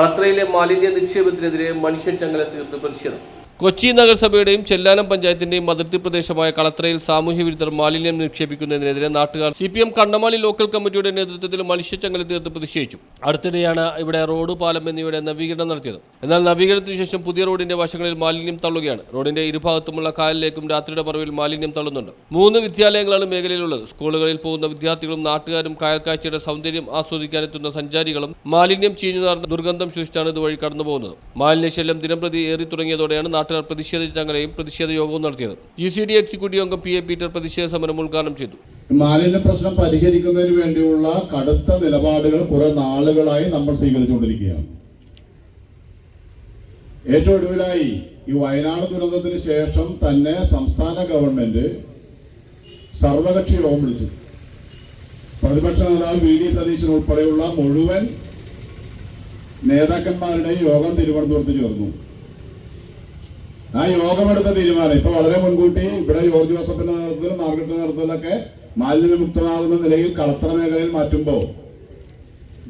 കളത്രയിലെ മാലിന്യ നിക്ഷേപത്തിനെതിരെ മനുഷ്യൻ ചങ്ങല തീർത്ത് പ്രതിഷേധം. കൊച്ചി നഗരസഭയുടെയും ചെല്ലാനം പഞ്ചായത്തിന്റെയും അതിർത്തി പ്രദേശമായ കളത്രയിൽ സാമൂഹ്യ വിരുദ്ധർ മാലിന്യം നിക്ഷേപിക്കുന്നതിനെതിരെ നാട്ടുകാർ C P M Kannamaly local കമ്മിറ്റിയുടെ നേതൃത്വത്തിൽ മനുഷ്യച്ചങ്ങല തീർത്ത് പ്രതിഷേധിച്ചു. അടുത്തിടെയാണ് ഇവിടെ റോഡ് പാലം എന്നിവയുടെ നവീകരണം നടത്തിയത്. എന്നാൽ നവീകരണത്തിന് ശേഷം പുതിയ റോഡിന്റെ വശങ്ങളിൽ മാലിന്യം തള്ളുകയാണ്. റോഡിന്റെ ഇരുഭാഗത്തുമുള്ള കായലിലേക്കും രാത്രിയുടെ പറവിൽ മാലിന്യം തള്ളുന്നുണ്ട്. മൂന്ന് വിദ്യാലയങ്ങളാണ് മേഖലയിലുള്ളത്. സ്കൂളുകളിൽ പോകുന്ന വിദ്യാർത്ഥികളും നാട്ടുകാരും കായൽ കാഴ്ചയുടെ സൗന്ദര്യം ആസ്വദിക്കാനെത്തുന്ന സഞ്ചാരികളും മാലിന്യം ചീഞ്ഞു നടന്ന ദുർഗന്ധം സൃഷ്ടിച്ചാണ് ഇതുവഴി കടന്നുപോകുന്നത്. മാലിന്യശല്യം ദിനംപ്രതി ഏറി തുടങ്ങിയതോടെയാണ് പ്രതിഷേധ ചങ്ങലയും പ്രതിഷേധ യോഗവും നടത്തിയത്. ജി സി ഡി എക്സിക്യൂട്ടീവ് അംഗം പി എ പീറ്റർ പ്രതിഷേധ സമരം ഉദ്ഘാടനം ചെയ്തു. മാലിന്യ പ്രശ്നം പരിഹരിക്കുന്നതിന് വേണ്ടിയുള്ള കടുത്ത നിലപാടുകൾ കുറെ നാളുകളായി നമ്മൾ സ്വീകരിച്ചുകൊണ്ടിരിക്കുകയാണ്. ഏറ്റവും ഒടുവിലായി ഈ വയനാട് ദുരന്തത്തിന് ശേഷം തന്നെ സംസ്ഥാന ഗവൺമെന്റ് സർവകക്ഷി യോഗം വിളിച്ചു. പ്രതിപക്ഷ നേതാവ് വി ഡി സതീശൻ ഉൾപ്പെടെയുള്ള മുഴുവൻ നേതാക്കന്മാരുടെയും യോഗം തിരുവനന്തപുരത്ത് ചേർന്നു. ആ യോഗമെടുത്ത തീരുമാനം. ഇപ്പൊ വളരെ മുൻകൂട്ടി ഇവിടെ ജോർജ് ജോസഫിന്റെ നേതൃത്വത്തിലും മാർഗരറ്റിന്റെ നേതൃത്വത്തിലൊക്കെ മാലിന്യമുക്തമാകുന്ന നിലയിൽ കളത്തറ മേഖലയിൽ മാറ്റുമ്പോൾ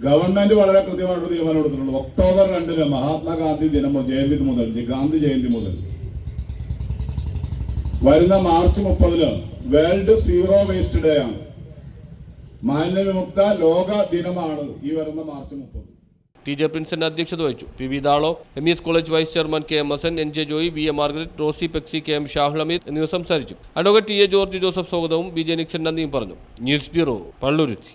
ഗവൺമെന്റ് വളരെ കൃത്യമായിട്ട് തീരുമാനം എടുത്തിട്ടുള്ളൂ ഒക്ടോബർ രണ്ടിന് മഹാത്മാഗാന്ധി ദിനം ജയന്തി മുതൽ ഗാന്ധി ജയന്തി മുതൽ. വരുന്ന മാർച്ച് മുപ്പതിന് വേൾഡ് സീറോ വേസ്റ്റ് ഡേ ആണ്. മാലിന്യവിമുക്ത ലോക ദിനമാണ് ഈ വരുന്ന മാർച്ച് മുപ്പത്. ടി ജെ പ്രിൻസിന്റെ അധ്യക്ഷത വഹിച്ചു. P V ദാളോ M E S college vice chairman K M Hassan N J Joy B A Margaret Rosy പെക്സി K M Shahul Hameed എന്നിവർ സംസാരിച്ചു. Advocate T A George Joseph സ്വാഗതവും ബി ജെ നിക്സൻ നന്ദിയും പറഞ്ഞു. News bureau Palluruthy.